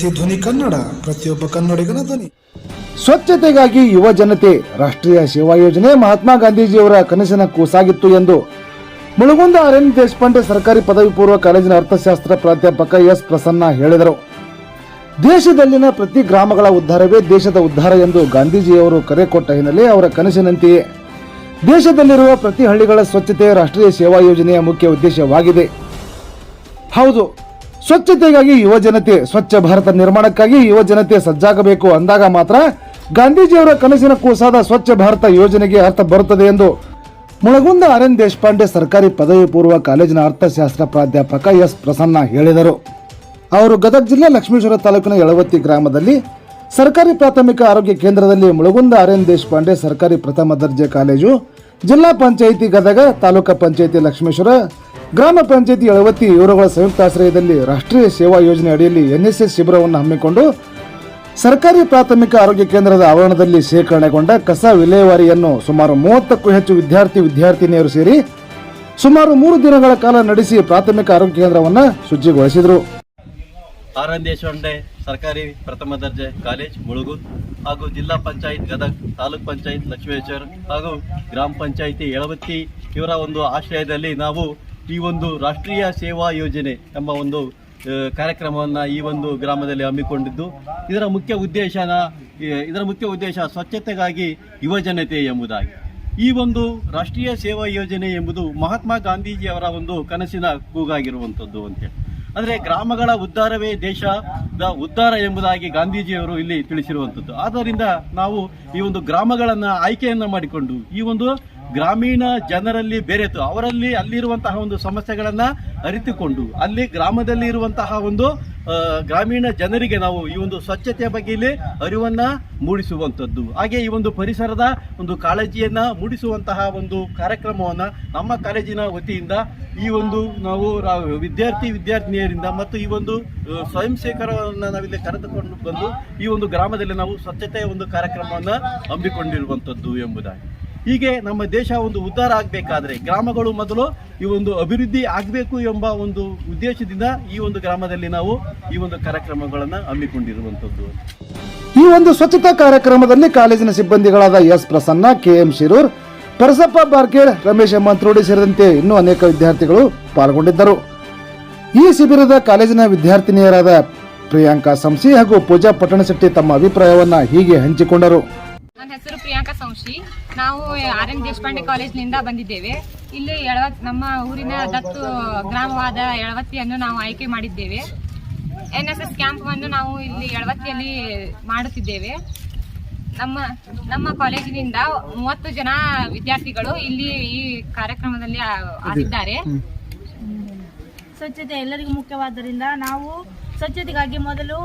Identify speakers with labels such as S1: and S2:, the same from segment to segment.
S1: ಪ್ರತಿಧ್ವನಿ ಕನ್ನಡ, ಪ್ರತಿಯೊಬ್ಬ ಕನ್ನಡಿಗನ ಧ್ವನಿ.
S2: ಸ್ವಚ್ಛತೆಗಾಗಿ ಯುವ ಜನತೆ ರಾಷ್ಟ್ರೀಯ ಸೇವಾ ಯೋಜನೆ ಮಹಾತ್ಮ ಗಾಂಧೀಜಿಯವರ ಕನಸಿನ ಕೂಸಾಗಿತ್ತು ಎಂದು ಮುಳುಗುಂದ ಆರ್ ದೇಶಪಾಂಡೆ ಸರ್ಕಾರಿ ಪದವಿ ಪೂರ್ವ ಕಾಲೇಜಿನ ಅರ್ಥಶಾಸ್ತ್ರ ಪ್ರಾಧ್ಯಾಪಕ ಎಸ್ ಪ್ರಸನ್ನ ಹೇಳಿದರು. ದೇಶದಲ್ಲಿನ ಪ್ರತಿ ಗ್ರಾಮಗಳ ಉದ್ಧಾರವೇ ದೇಶದ ಉದ್ಧಾರ ಎಂದು ಗಾಂಧೀಜಿಯವರು ಕರೆ ಕೊಟ್ಟ ಹಿನ್ನೆಲೆ ಅವರ ಕನಸಿನಂತೆಯೇ. ದೇಶದಲ್ಲಿರುವ ಪ್ರತಿ ಹಳ್ಳಿಗಳ ಸ್ವಚ್ಛತೆ ರಾಷ್ಟ್ರೀಯ ಸೇವಾ ಯೋಜನೆಯ ಮುಖ್ಯ ಉದ್ದೇಶವಾಗಿದೆ. ಹೌದು ಸ್ವಚ್ಛತೆಗಾಗಿ ಯುವ ಜನತೆ, ಸ್ವಚ್ಛ ಭಾರತ ನಿರ್ಮಾಣಕ್ಕಾಗಿ ಯುವ ಜನತೆ ಸಜ್ಜಾಗಬೇಕು ಅಂದಾಗ ಮಾತ್ರ ಗಾಂಧೀಜಿಯವರ ಕನಸಿನ ಕೂಸಾದ ಸ್ವಚ್ಛ ಭಾರತ ಯೋಜನೆಗೆ ಅರ್ಥ ಬರುತ್ತದೆ ಎಂದು ಮುಳಗುಂದ ಆರ್ ಎನ್ ದೇಶಪಾಂಡೆ ಸರ್ಕಾರಿ ಪದವಿ ಪೂರ್ವ ಕಾಲೇಜಿನ ಅರ್ಥಶಾಸ್ತ್ರ ಪ್ರಾಧ್ಯಾಪಕ ಎಸ್ ಪ್ರಸನ್ನ ಹೇಳಿದರು. ಅವರು ಗದಗ ಜಿಲ್ಲೆ ಲಕ್ಷ್ಮೇಶ್ವರ ತಾಲೂಕಿನ ಯಳವತ್ತಿ ಗ್ರಾಮದಲ್ಲಿ ಸರ್ಕಾರಿ ಪ್ರಾಥಮಿಕ ಆರೋಗ್ಯ ಕೇಂದ್ರದಲ್ಲಿ ಮುಳಗುಂದ ಆರ್ ಎನ್ ದೇಶಪಾಂಡೆ ಸರ್ಕಾರಿ ಪ್ರಥಮ ದರ್ಜೆ ಕಾಲೇಜು, ಜಿಲ್ಲಾ ಪಂಚಾಯಿತಿ ಗದಗ, ತಾಲೂಕಾ ಪಂಚಾಯಿತಿ ಲಕ್ಷ್ಮೇಶ್ವರ ಗ್ರಾಮ ಪಂಚಾಯತಿ ಯಳವತ್ತಿ ಇವರುಗಳ ಸಂಯುಕ್ತಾಶ್ರಯದಲ್ಲಿ ರಾಷ್ಟ್ರೀಯ ಸೇವಾ ಯೋಜನೆ ಅಡಿಯಲ್ಲಿ ಎನ್ಎಸ್ಎಸ್ ಶಿಬಿರವನ್ನು ಹಮ್ಮಿಕೊಂಡು ಸರ್ಕಾರಿ ಪ್ರಾಥಮಿಕ ಆರೋಗ್ಯ ಕೇಂದ್ರದ ಆವರಣದಲ್ಲಿ ಶೇಖರಣೆಗೊಂಡ ಕಸ ವಿಲೇವಾರಿಯನ್ನು ಸುಮಾರು ಮೂವತ್ತಕ್ಕೂ ಹೆಚ್ಚು ವಿದ್ಯಾರ್ಥಿ ವಿದ್ಯಾರ್ಥಿನಿಯರು ಸೇರಿ ಸುಮಾರು ಮೂರು ದಿನಗಳ ಕಾಲ ನಡೆಸಿ ಪ್ರಾಥಮಿಕ ಆರೋಗ್ಯ ಕೇಂದ್ರವನ್ನು ಶುಚಿಗೊಳಿಸಿದರು.
S3: ದೇಶಪಾಂಡೆ ಸರ್ಕಾರಿ ಪ್ರಥಮ ದರ್ಜೆ ಕಾಲೇಜ್ ಮುಳುಗು ಹಾಗೂ ಜಿಲ್ಲಾ ಪಂಚಾಯತ್ ಗದಗ್ ತಾಲೂಕ್ ಪಂಚಾಯತ್ ಲಕ್ಷ್ಮೇಶ್ವರ್ ಹಾಗೂ ಗ್ರಾಮ ಪಂಚಾಯಿತಿ ಯಳವತ್ತಿ ಇವರ ಒಂದು ಆಶ್ರಯದಲ್ಲಿ ನಾವು ಈ ಒಂದು ರಾಷ್ಟ್ರೀಯ ಸೇವಾ ಯೋಜನೆ ಎಂಬ ಒಂದು ಕಾರ್ಯಕ್ರಮವನ್ನು ಈ ಒಂದು ಗ್ರಾಮದಲ್ಲಿ ಹಮ್ಮಿಕೊಂಡಿದ್ದು, ಇದರ ಮುಖ್ಯ ಉದ್ದೇಶನ ಇದರ ಮುಖ್ಯ ಉದ್ದೇಶ ಸ್ವಚ್ಛತೆಗಾಗಿ ಯುವಜನತೆ ಎಂಬುದಾಗಿ. ಈ ಒಂದು ರಾಷ್ಟ್ರೀಯ ಸೇವಾ ಯೋಜನೆ ಎಂಬುದು ಮಹಾತ್ಮ ಗಾಂಧೀಜಿಯವರ ಒಂದು ಕನಸಿನ ಕೂಗಾಗಿರುವಂಥದ್ದು ಅಂತೇಳಿ ಅಂದ್ರೆ ಗ್ರಾಮಗಳ ಉದ್ಧಾರವೇ ದೇಶದ ಉದ್ಧಾರ ಎಂಬುದಾಗಿ ಗಾಂಧೀಜಿಯವರು ಇಲ್ಲಿ ತಿಳಿಸಿರುವಂಥದ್ದು. ಆದ್ದರಿಂದ ನಾವು ಈ ಒಂದು ಗ್ರಾಮಗಳನ್ನ ಆಯ್ಕೆಯನ್ನು ಮಾಡಿಕೊಂಡು ಈ ಒಂದು ಗ್ರಾಮೀಣ ಜನರಲ್ಲಿ ಬೆರೆತು. ಅವರಲ್ಲಿ ಅಲ್ಲಿರುವಂತಹ ಒಂದು ಸಮಸ್ಯೆಗಳನ್ನು ಅರಿತುಕೊಂಡು, ಅಲ್ಲಿ ಗ್ರಾಮದಲ್ಲಿ ಇರುವಂತಹ ಒಂದು ಗ್ರಾಮೀಣ ಜನರಿಗೆ ನಾವು ಈ ಒಂದು ಸ್ವಚ್ಛತೆಯ ಬಗ್ಗೆ ಇಲ್ಲಿ ಅರಿವನ್ನ ಮೂಡಿಸುವಂಥದ್ದು. ಹಾಗೆ ಈ ಒಂದು ಪರಿಸರದ ಒಂದು ಕಾಳಜಿಯನ್ನು ಮೂಡಿಸುವಂತಹ ಒಂದು ಕಾರ್ಯಕ್ರಮವನ್ನ ನಮ್ಮ ಕಾಲೇಜಿನ ವತಿಯಿಂದ ಈ ಒಂದು ನಾವು ವಿದ್ಯಾರ್ಥಿ ವಿದ್ಯಾರ್ಥಿನಿಯರಿಂದ ಮತ್ತು ಈ ಒಂದು ಸ್ವಯಂ ಸೇವಕರನ್ನ ನಾವಿಲ್ಲಿ ಕರೆದುಕೊಂಡು ಬಂದು ಈ ಒಂದು ಗ್ರಾಮದಲ್ಲಿ ನಾವು ಸ್ವಚ್ಛತೆಯ ಒಂದು ಕಾರ್ಯಕ್ರಮವನ್ನ ಹಮ್ಮಿಕೊಂಡಿರುವಂಥದ್ದು ಎಂಬುದಾಗಿ. ಹೀಗೆ ನಮ್ಮ ದೇಶ ಒಂದು ಉದ್ಧಾರ ಆಗಬೇಕಾದ್ರೆ ಗ್ರಾಮಗಳು ಮೊದಲು ಈ ಒಂದು ಅಭಿವೃದ್ಧಿ ಆಗಬೇಕು ಎಂಬ ಒಂದು ಉದ್ದೇಶದಿಂದ ಈ ಒಂದು ಗ್ರಾಮದಲ್ಲಿ ನಾವು ಈ ಒಂದು ಕಾರ್ಯಕ್ರಮಗಳನ್ನು ಹಮ್ಮಿಕೊಂಡಿರುವಂಥದ್ದು.
S2: ಈ ಒಂದು ಸ್ವಚ್ಛತಾ ಕಾರ್ಯಕ್ರಮದಲ್ಲಿ ಕಾಲೇಜಿನ ಸಿಬ್ಬಂದಿಗಳಾದ S Prasanna K M Shirur Parasappa Barker Ramesh Mantrodi ಸೇರಿದಂತೆ ಇನ್ನೂ ಅನೇಕ ವಿದ್ಯಾರ್ಥಿಗಳು ಪಾಲ್ಗೊಂಡಿದ್ದರು. ಈ ಶಿಬಿರದ ಕಾಲೇಜಿನ ವಿದ್ಯಾರ್ಥಿನಿಯರಾದ ಪ್ರಿಯಾಂಕಾ ಸಂಶಿ ಹಾಗೂ ಪೂಜಾ ಪಟ್ಟಣಶೆಟ್ಟಿ ತಮ್ಮ ಅಭಿಪ್ರಾಯವನ್ನ ಹೀಗೆ ಹಂಚಿಕೊಂಡರು.
S4: ನನ್ನ ಹೆಸರು ಪ್ರಿಯಾಂಕಾ ಸಂಶಿ. ನಾವು ಆರ್ ಎನ್ ದೇಶಪಾಂಡೆ ಕಾಲೇಜ್ನಿಂದ ಬಂದಿದ್ದೇವೆ. ಇಲ್ಲಿ ಎಳವತ್ ನಮ್ಮ ಊರಿನ ದತ್ತು ಗ್ರಾಮವಾದ ಎಳವತ್ತಿಯನ್ನು ನಾವು ಆಯ್ಕೆ ಮಾಡಿದ್ದೇವೆ. ಎನ್ ಎಸ್ ಎಸ್ ಕ್ಯಾಂಪನ್ನು ನಾವು ಇಲ್ಲಿ ಎಳವತ್ತಿಯಲ್ಲಿ ಮಾಡುತ್ತಿದ್ದೇವೆ. ನಮ್ಮ ನಮ್ಮ ಕಾಲೇಜಿನಿಂದ ಮೂವತ್ತು ಜನ ವಿದ್ಯಾರ್ಥಿಗಳು ಇಲ್ಲಿ ಈ ಕಾರ್ಯಕ್ರಮದಲ್ಲಿ ಆಗಿದ್ದಾರೆ
S5: ಸ್ವಚ್ಛತೆ ಎಲ್ಲರಿಗೂ ಮುಖ್ಯವಾದ್ದರಿಂದ ನಾವು ಸ್ವಚ್ಛತೆಗಾಗಿ ಮೊದಲು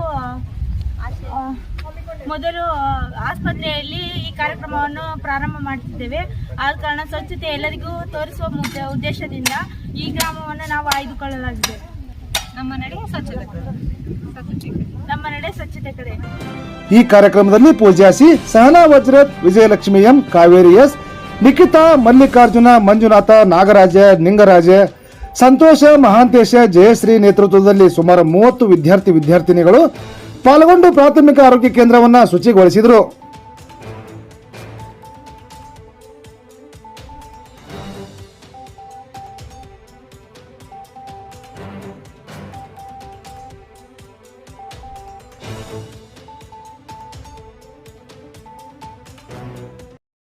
S5: ಮೊದಲು ಆಸ್ಪತ್ರೆಯಲ್ಲಿ ಈ ಕಾರ್ಯಕ್ರಮವನ್ನು ಪ್ರಾರಂಭ ಮಾಡುತ್ತಿದ್ದೇವೆ ಆದ ಕಾರಣ ಸ್ವಚ್ಛತೆ ಎಲ್ಲರಿಗೂ ತೋರಿಸುವ ಉದ್ದೇಶದಿಂದ ಈ ಗ್ರಾಮವನ್ನು ನಾವು ಆಯ್ದುಕೊಳ್ಳಲಾಗಿದೆ.
S4: ನಮ್ಮ ನಡೆ ಸ್ವಚ್ಛತೆ ಸ್ವಚ್ಛತೆ
S5: ನಮ್ಮ ನಡೆ ಸ್ವಚ್ಛತೆ ಕಡೆ.
S2: ಈ ಕಾರ್ಯಕ್ರಮದಲ್ಲಿ ಪೂಜಾಸಿ ಸಹನಾ ವಜ್ರತ್ ವಿಜಯಲಕ್ಷ್ಮಿ ಎಂ ಕಾವೇರಿ ಎಸ್ ನಿಖಿತಾ ಮಲ್ಲಿಕಾರ್ಜುನ ಮಂಜುನಾಥ ನಾಗರಾಜ ನಿಂಗರಾಜ ಸಂತೋಷ ಮಹಾಂತೇಶ ಜಯಶ್ರೀ ನೇತೃತ್ವದಲ್ಲಿ ಸುಮಾರು ಮೂವತ್ತು ವಿದ್ಯಾರ್ಥಿ ವಿದ್ಯಾರ್ಥಿನಿಗಳು ಪಾಲ್ಗೊಂಡು ಪ್ರಾಥಮಿಕ ಆರೋಗ್ಯ ಕೇಂದ್ರವನ್ನ ಶುಚಿಗೊಳಿಸಿದರು.